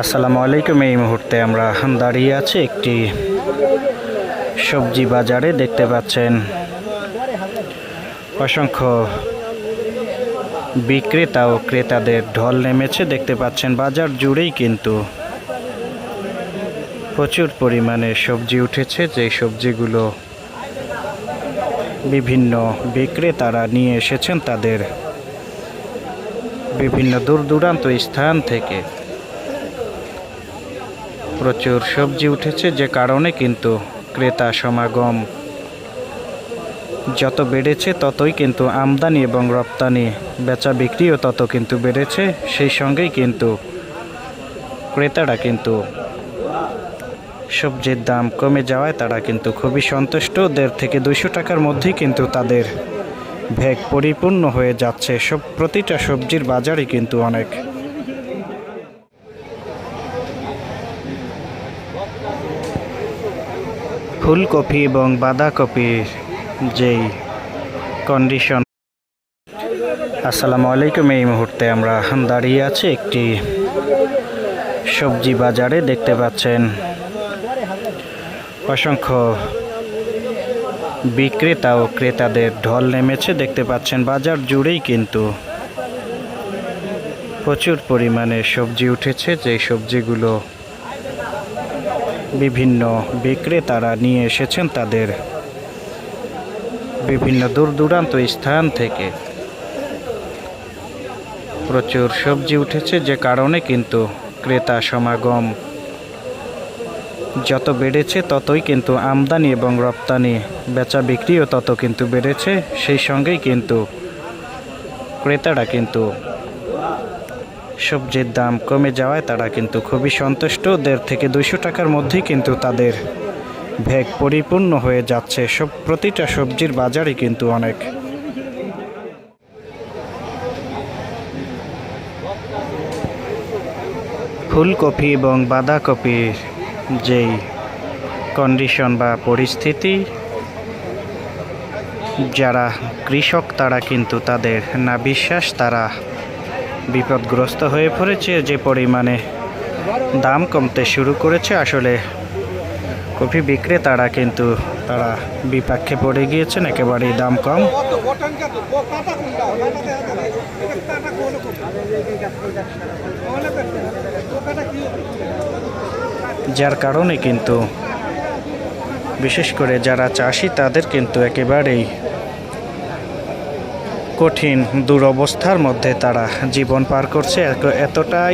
আসসালামু আলাইকুম। এই মুহূর্তে আমরা দাঁড়িয়ে আছি একটি সবজি বাজারে। দেখতে পাচ্ছেন অসংখ্য বিক্রেতা ও ক্রেতাদের ঢল নেমেছে। দেখতে পাচ্ছেন বাজার জুড়েই কিন্তু প্রচুর পরিমাণে সবজি উঠেছে। যে সবজিগুলো বিভিন্ন বিক্রেতারা নিয়ে এসেছেন, তাদের বিভিন্ন দূর দূরান্ত স্থান থেকে প্রচুর সবজি উঠেছে যে কারণে কিন্তু ক্রেতা সমাগম যত বেড়েছে ততই কিন্তু আমদানি এবং রপ্তানি, বেচা বিক্রিও তত কিন্তু বেড়েছে। সেই সঙ্গেই কিন্তু ক্রেতারা কিন্তু সবজির দাম কমে যাওয়ায় তারা কিন্তু খুবই সন্তুষ্ট। দেড় থেকে দুইশো টাকার মধ্যেই কিন্তু তাদের ভেগ পরিপূর্ণ হয়ে যাচ্ছে। সব প্রতিটা সবজির বাজারই কিন্তু অনেক ফুলকপি এবং বাঁধাকপির যেই কন্ডিশন আসসালামু আলাইকুম। এই মুহূর্তে আমরা দাঁড়িয়ে আছি একটি সবজি বাজারে। দেখতে পাচ্ছেন অসংখ্য বিক্রেতা ও ক্রেতাদের ঢল নেমেছে। দেখতে পাচ্ছেন বাজার জুড়েই কিন্তু প্রচুর পরিমাণে সবজি উঠেছে। যে সবজিগুলো বিভিন্ন বিক্রেতারা নিয়ে এসেছেন তাদের বিভিন্ন দূর দূরান্ত স্থান থেকে। প্রচুর সবজি উঠেছে যে কারণে কিন্তু ক্রেতা সমাগম যত বেড়েছে ততই কিন্তু আমদানি এবং রপ্তানি, বেচা বিক্রিও তত কিন্তু বেড়েছে। সেই সঙ্গেই কিন্তু ক্রেতারা কিন্তু সবজির দাম কমে যাওয়ায় তারা কিন্তু খুবই সন্তুষ্ট। দেড় থেকে দুইশো টাকার মধ্যেই কিন্তু তাদের ভেগ পরিপূর্ণ হয়ে যাচ্ছে। সব প্রতিটা সবজির বাজারই কিন্তু অনেক। ফুলকপি এবং বাঁধাকপির যেই কন্ডিশন বা পরিস্থিতি, যারা কৃষক তারা কিন্তু তাদের না বিশ্বাস, তারা বিপদগ্রস্ত হয়ে পড়েছে, যে পরিমাণে দাম কমতে শুরু করেছে। আসলে কফি বিক্রেতারা কিন্তু তারা বিপাক্ষে পড়ে গিয়েছেন, একেবারেই দাম কম। যার কারণে কিন্তু বিশেষ করে যারা চাষি, তাদের কিন্তু একেবারেই কঠিন দুরবস্থার মধ্যে তারা জীবন পার করছে। এত- এতটাই